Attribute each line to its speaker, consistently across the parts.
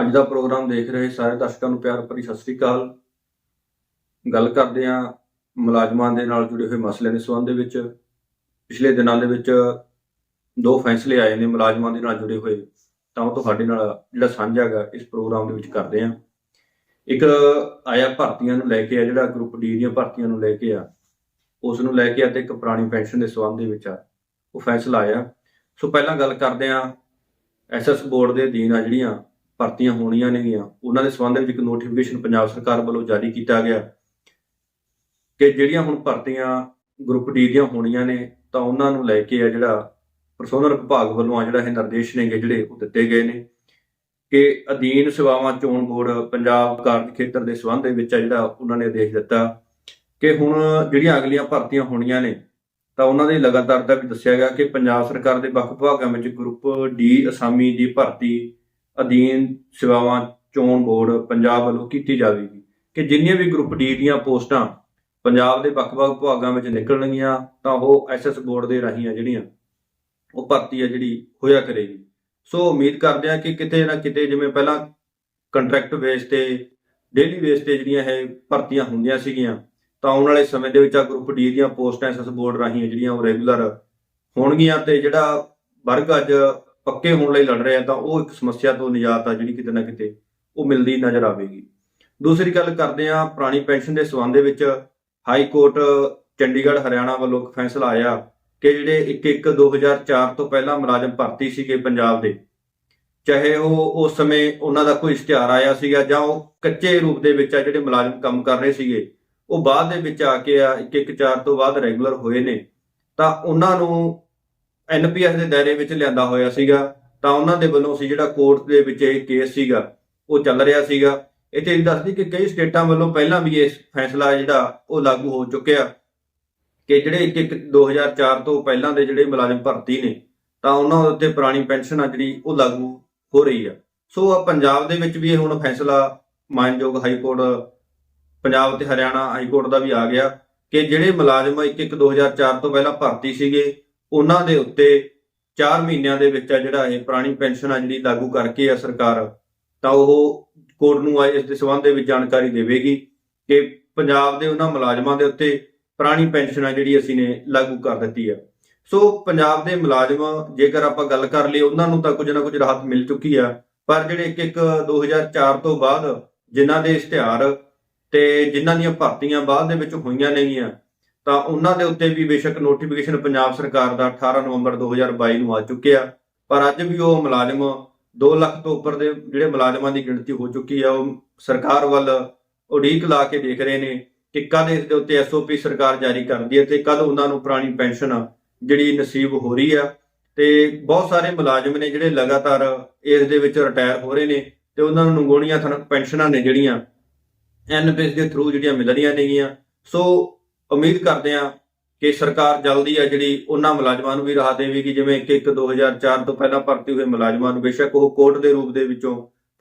Speaker 1: ਅੱਜ ਦਾ ਪ੍ਰੋਗਰਾਮ ਦੇਖ ਰਹੇ ਸਾਰੇ ਦਰਸ਼ਕਾਂ ਨੂੰ ਪਿਆਰ ਭਰੀ ਸਤਿ ਸ੍ਰੀ ਅਕਾਲ। ਗੱਲ ਕਰਦੇ ਹਾਂ ਮੁਲਾਜ਼ਮਾਂ ਦੇ ਨਾਲ ਜੁੜੇ ਹੋਏ ਮਸਲਿਆਂ ਦੇ ਸੰਬੰਧ ਦੇ ਵਿੱਚ। ਪਿਛਲੇ ਦਿਨਾਂ ਦੇ ਵਿੱਚ ਦੋ ਫੈਸਲੇ ਆਏ ਨੇ ਮੁਲਾਜ਼ਮਾਂ ਦੇ ਨਾਲ ਜੁੜੇ ਹੋਏ। ਤਾਂ ਉਹ ਤੁਹਾਡੇ ਨਾਲ ਜਿਹੜਾ ਸਾਂਝਾ ਹੈਗਾ, ਇਸ ਪ੍ਰੋਗਰਾਮ ਦੇ ਵਿੱਚ ਕਰਦੇ ਹਾਂ। ਇੱਕ ਆਇਆ ਭਰਤੀਆਂ ਨੂੰ ਲੈ ਕੇ ਆ, ਜਿਹੜਾ ਗਰੁੱਪ ਡੀ ਦੀਆਂ ਭਰਤੀਆਂ ਨੂੰ ਲੈ ਕੇ ਆ। ਉਸ ਨੂੰ ਲੈ ਕੇ ਆ ਤੇ ਇੱਕ ਪੁਰਾਣੀ ਪੈਨਸ਼ਨ ਦੇ ਸੰਬੰਧ ਦੇ ਵਿੱਚ ਆ। ਉਹ ਫੈਸਲਾ ਆਇਆ। ਸੋ ਪਹਿਲਾਂ ਗੱਲ ਕਰਦੇ ਹਾਂ ਐਸਐਸ ਬੋਰਡ ਦੇ ਅਧੀਨ ਆ ਜਿਹੜੀਆਂ ਭਰਤੀਆਂ ਹੋਣੀਆਂ ਨੇਗੀਆਂ। ਉਹਨਾਂ ਦੇ ਸੰਬੰਧ ਵਿੱਚ ਇੱਕ ਨੋਟੀਫਿਕੇਸ਼ਨ ਪੰਜਾਬ ਸਰਕਾਰ ਵੱਲੋਂ ਜਾਰੀ ਕੀਤਾ ਗਿਆ ਕਿ ਜਿਹੜੀਆਂ ਹੁਣ ਭਰਤੀਆਂ ਗਰੁੱਪ ਡੀ ਦੀਆਂ ਹੋਣੀਆਂ ਨੇ, ਤਾਂ ਉਹਨਾਂ ਨੂੰ ਲੈ ਕੇ ਆ ਜਿਹੜਾ ਪਰਸੋਨਲ ਵਿਭਾਗ ਵੱਲੋਂ ਆ ਜਿਹੜਾ ਇਹ ਨਿਰਦੇਸ਼ ਨੇਗੇ ਜਿਹੜੇ ਉਹ ਦਿੱਤੇ ਗਏ ਨੇ ਕਿ ਅਧੀਨ ਸੇਵਾਵਾਂ ਚੋਣ ਬੋਰਡ ਪੰਜਾਬ ਕਾਰਜ ਖੇਤਰ ਦੇ ਸੰਬੰਧ ਦੇ ਵਿੱਚ ਆ ਜਿਹੜਾ ਉਹਨਾਂ ਨੇ ਆਦੇਸ਼ ਦਿੱਤਾ ਕਿ ਹੁਣ ਜਿਹੜੀਆਂ ਅਗਲੀਆਂ ਭਰਤੀਆਂ ਹੋਣੀਆਂ ਨੇ, ਤਾਂ ਉਹਨਾਂ ਦੇ ਲਗਾਤਾਰ ਦਾ ਵੀ ਦੱਸਿਆ ਗਿਆ ਕਿ ਪੰਜਾਬ ਸਰਕਾਰ ਦੇ ਵੱਖ ਵਿਭਾਗਾਂ ਵਿੱਚ ਗਰੁੱਪ ਡੀ ਅਸਾਮੀ ਦੀ ਭਰਤੀ ਅਧੀਨ ਸੇਵਾਵਾਂ ਚੋਣ ਬੋਰਡ ਪੰਜਾਬ ਵੱਲੋਂ ਕੀਤੀ ਜਾਵੇਗੀ ਕਿ ਜਿੰਨੀਆਂ ਵੀ ਗਰੁੱਪ ਡੀ ਦੀਆਂ ਪੋਸਟਾਂ ਪੰਜਾਬ ਦੇ ਵੱਖ-ਵੱਖ ਵਿਭਾਗਾਂ ਵਿੱਚ ਨਿਕਲਣਗੀਆਂ, ਤਾਂ ਉਹ ਐਸਐਸ ਬੋਰਡ ਦੇ ਰਾਹੀਂ ਆ ਜਿਹੜੀਆਂ, ਉਹ ਭਰਤੀ ਆ ਜਿਹੜੀ ਹੋਇਆ ਕਰੇਗੀ। ਸੋ ਉਮੀਦ ਕਰਦੇ ਆ ਕਿ ਕਿਤੇ ਨਾ ਕਿਤੇ ਜਿਵੇਂ ਪਹਿਲਾਂ ਕੰਟਰੈਕਟ ਬੇਸ ਤੇ ਡੇਲੀ ਬੇਸ ਤੇ ਜਿਹੜੀਆਂ ਇਹ ਭਰਤੀਆਂ ਹੁੰਦੀਆਂ ਸੀਗੀਆਂ, ਤਾਂ ਆਉਣ ਵਾਲੇ ਸਮੇਂ ਦੇ ਵਿੱਚ ਆ ਗਰੁੱਪ ਡੀ ਦੀਆਂ ਪੋਸਟਾਂ ਐਸਐਸ ਬੋਰਡ ਰਾਹੀਂ ਜਿਹੜੀਆਂ ਉਹ ਰੈਗੂਲਰ ਹੋਣਗੀਆਂ ਤੇ ਜਿਹੜਾ ਵਰਗ ਅੱਜ ਪੱਕੇ ਹੋਣ ਲਈ ਲੜ ਰਹੇ ਆ, ਤਾਂ ਉਹ ਇੱਕ ਸਮੱਸਿਆ ਤੋਂ ਨਿਜਾਤ ਆ ਜਿਹੜੀ ਕਿਤੇ ਨਾ ਕਿਤੇ ਉਹ ਮਿਲਦੀ ਨਜ਼ਰ ਆਵੇਗੀ। ਦੂਸਰੀ ਗੱਲ ਕਰਦੇ ਆ, ਪੁਰਾਣੀ ਪੈਨਸ਼ਨ ਦੇ ਸਬੰਧ ਦੇ ਵਿੱਚ ਹਾਈ ਕੋਰਟ ਚੰਡੀਗੜ੍ਹ, ਹਰਿਆਣਾ ਵੱਲੋਂ ਇੱਕ ਫੈਸਲਾ ਆਇਆ ਕਿ ਜਿਹੜੇ 1-1 2004 ਤੋਂ ਪਹਿਲਾਂ ਮੁਲਾਜ਼ਮ ਭਰਤੀ ਸੀਗੇ ਪੰਜਾਬ ਦੇ, ਚਾਹੇ ਉਹ ਉਸ ਸਮੇਂ ਉਹਨਾਂ ਦਾ ਕੋਈ ਇਸ਼ਤਿਹਾਰ ਆਇਆ ਸੀਗਾ ਜਾਂ ਉਹ ਕੱਚੇ ਰੂਪ ਦੇ ਵਿੱਚ ਆ ਜਿਹੜੇ ਮੁਲਾਜ਼ਮ ਕੰਮ ਕਰ ਰਹੇ ਸੀਗੇ, ਉਹ ਬਾਅਦ ਦੇ ਵਿੱਚ ਆ ਕੇ ਆ 1-1-4 ਤੋਂ ਬਾਅਦ ਰੈਗੂਲਰ ਹੋਏ ਨੇ, ਤਾਂ ਉਹਨਾਂ ਨੂੰ ਐਨਪੀਐਸ ਦੇ ਦਾਇਰੇ ਵਿੱਚ ਲਿਆਂਦਾ ਹੋਇਆ ਸੀਗਾ। ਤਾਂ ਉਹਨਾਂ ਦੇ ਵੱਲੋਂ ਸੀ ਜਿਹੜਾ ਕੋਰਟ ਦੇ ਵਿੱਚ ਇਹ ਕੇਸ ਸੀਗਾ, ਉਹ ਚੱਲ ਰਿਹਾ ਸੀਗਾ। ਇੱਥੇ ਇਹ ਦੱਸਦੀ ਕਿ ਕਈ ਸਟੇਟਾਂ ਵੱਲੋਂ ਪਹਿਲਾਂ ਵੀ ਇਹ ਫੈਸਲਾ ਜਿਹੜਾ, ਉਹ ਲਾਗੂ ਹੋ ਚੁੱਕਿਆ ਕਿ ਜਿਹੜੇ ਇੱਕ ਇੱਕ 2004 ਤੋਂ ਪਹਿਲਾਂ ਦੇ ਜਿਹੜੇ ਮੁਲਾਜ਼ਮ ਭਰਤੀ ਨੇ, ਤਾਂ ਉਹਨਾਂ ਦੇ ਉੱਤੇ ਪੁਰਾਣੀ ਪੈਨਸ਼ਨ ਆ ਜਿਹੜੀ, ਉਹ ਲਾਗੂ ਹੋ ਰਹੀ ਆ। ਸੋ ਆ ਪੰਜਾਬ ਦੇ ਵਿੱਚ ਵੀ ਇਹ ਹੁਣ ਫੈਸਲਾ ਮਾਨਯੋਗ ਹਾਈ ਕੋਰਟ ਪੰਜਾਬ ਤੇ ਹਰਿਆਣਾ ਹਾਈ ਕੋਰਟ ਦਾ ਵੀ ਆ ਗਿਆ ਕਿ ਜਿਹੜੇ ਮੁਲਾਜ਼ਮ ਇੱਕ ਇੱਕ 2004 ਤੋਂ ਪਹਿਲਾਂ ਭਰਤੀ ਸੀਗੇ ਉਹਨਾਂ ਦੇ ਉੱਤੇ 4 ਮਹੀਨਿਆਂ ਦੇ ਵਿੱਚ ਆ ਜਿਹੜਾ ਇਹ ਪੁਰਾਣੀ ਪੈਨਸ਼ਨ ਆ ਜਿਹੜੀ ਲਾਗੂ ਕਰਕੇ ਆ ਸਰਕਾਰ, ਤਾਂ ਉਹ ਕੋਰਟ ਨੂੰ ਇਸ ਦੇ ਸੰਬੰਧ ਦੇ ਵਿੱਚ ਜਾਣਕਾਰੀ ਦੇਵੇਗੀ ਕਿ ਪੰਜਾਬ ਦੇ ਉਹਨਾਂ ਮੁਲਾਜ਼ਮਾਂ ਦੇ ਉੱਤੇ ਪੁਰਾਣੀ ਪੈਨਸ਼ਨ ਆ ਜਿਹੜੀ ਅਸੀਂ ਨੇ ਲਾਗੂ ਕਰ ਦਿੱਤੀ ਆ। ਸੋ ਪੰਜਾਬ ਦੇ ਮੁਲਾਜ਼ਮ, ਜੇਕਰ ਆਪਾਂ ਗੱਲ ਕਰ ਲਈ ਉਹਨਾਂ ਨੂੰ ਤਾਂ ਕੁਝ ਨਾ ਕੁਝ ਰਾਹਤ ਮਿਲ ਚੁੱਕੀ ਆ, ਪਰ ਜਿਹੜੇ ਇੱਕ ਇੱਕ 2004 ਤੋਂ ਬਾਅਦ ਜਿਨ੍ਹਾਂ ਦੇ ਇਸ਼ਤਿਹਾਰ ਤੇ ਜਿਨ੍ਹਾਂ ਦੀਆਂ ਭਰਤੀਆਂ ਬਾਅਦ ਦੇ ਵਿੱਚ ਹੋਈਆਂ ਨੇਗੀਆਂ ਤਾਂ ਉਹਨਾਂ ਦੇ ਉੱਤੇ ਵੀ ਬੇਸ਼ੱਕ ਨੋਟੀਫਿਕੇਸ਼ਨ ਪੰਜਾਬ ਸਰਕਾਰ ਦਾ 18 ਨਵੰਬਰ 2022 ਨੂੰ ਆ ਚੁੱਕਿਆ ਪਰ ਅੱਜ ਵੀ ਉਹ ਮੁਲਾਜ਼ਮ 2 ਲੱਖ ਤੋਂ ਉੱਪਰ ਦੇ ਜਿਹੜੇ ਮੁਲਾਜ਼ਮਾਂ ਦੀ ਗਿਣਤੀ ਹੋ ਚੁੱਕੀ ਆ ਉਹ ਸਰਕਾਰ ਵੱਲ ਉਡੀਕ ਲਾ ਕੇ ਦੇਖ ਰਹੇ ਨੇ ਕਿ ਕਦ ਇਸ ਦੇ ਉੱਤੇ ਐਸਓਪੀ ਸਰਕਾਰ ਜਾਰੀ ਕਰਦੀ ਹੈ ਤੇ ਕਦ ਉਹਨਾਂ ਨੂੰ ਪੁਰਾਣੀ ਪੈਨਸ਼ਨ ਜਿਹੜੀ ਨਸੀਬ ਹੋ ਰਹੀ ਆ ਤੇ ਬਹੁਤ ਸਾਰੇ ਮੁਲਾਜ਼ਮ ਨੇ ਜਿਹੜੇ ਲਗਾਤਾਰ ਇਸ ਦੇ ਵਿੱਚ ਰਿਟਾਇਰ ਹੋ ਰਹੇ ਨੇ ਤੇ ਉਹਨਾਂ ਨੂੰ ਨੰਗੋਣੀਆਂ ਥਨ ਪੈਨਸ਼ਨਾਂ ਨੇ ਜਿਹੜੀਆਂ ਐਨਪੀਐਸ ਦੇ ਥਰੂ ਜਿਹੜੀਆਂ ਮਿਲ ਰਹੀਆਂ ਨੇਗੀਆਂ। ਸੋ ਉਮੀਦ ਕਰਦੇ ਹਾਂ ਕਿ ਸਰਕਾਰ ਜਲਦੀ ਆ ਜਿਹੜੀ ਉਹਨਾਂ ਮੁਲਾਜ਼ਮਾਂ ਨੂੰ ਵੀ ਰਾਹਤ ਦੇਵੇਗੀ, ਜਿਵੇਂ ਇੱਕ ਇੱਕ 2004 ਤੋਂ ਪਹਿਲਾਂ ਭਰਤੀ ਹੋਏ ਮੁਲਾਜ਼ਮਾਂ ਨੂੰ ਬੇਸ਼ੱਕ ਉਹ ਕੋਰਟ ਦੇ ਰੂਪ ਦੇ ਵਿੱਚੋਂ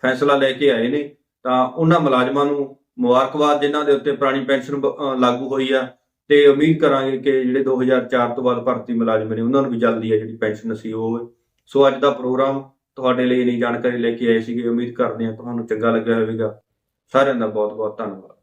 Speaker 1: ਫੈਸਲਾ ਲੈ ਕੇ ਆਏ ਨੇ, ਤਾਂ ਉਹਨਾਂ ਮੁਲਾਜ਼ਮਾਂ ਨੂੰ ਮੁਬਾਰਕਬਾਦ ਜਿਨ੍ਹਾਂ ਦੇ ਉੱਤੇ ਪੁਰਾਣੀ ਪੈਨਸ਼ਨ ਲਾਗੂ ਹੋਈ ਆ, ਤੇ ਉਮੀਦ ਕਰਾਂਗੇ ਕਿ ਜਿਹੜੇ 2004 ਤੋਂ ਬਾਅਦ ਭਰਤੀ ਮੁਲਾਜ਼ਮ ਨੇ, ਉਹਨਾਂ ਨੂੰ ਵੀ ਜਲਦੀ ਆ ਜਿਹੜੀ ਪੈਨਸ਼ਨ ਨਸੀਬ ਹੋਵੇ। ਸੋ ਅੱਜ ਦਾ ਪ੍ਰੋਗਰਾਮ ਤੁਹਾਡੇ ਲਈ ਨਹੀਂ ਜਾਣਕਾਰੀ ਲੈ ਕੇ ਆਏ ਸੀਗੇ, ਉਮੀਦ ਕਰਦੇ ਹਾਂ ਤੁਹਾਨੂੰ ਚੰਗਾ ਲੱਗਿਆ ਹੋਵੇਗਾ। ਸਾਰਿਆਂ ਦਾ ਬਹੁਤ ਬਹੁਤ ਧੰਨਵਾਦ।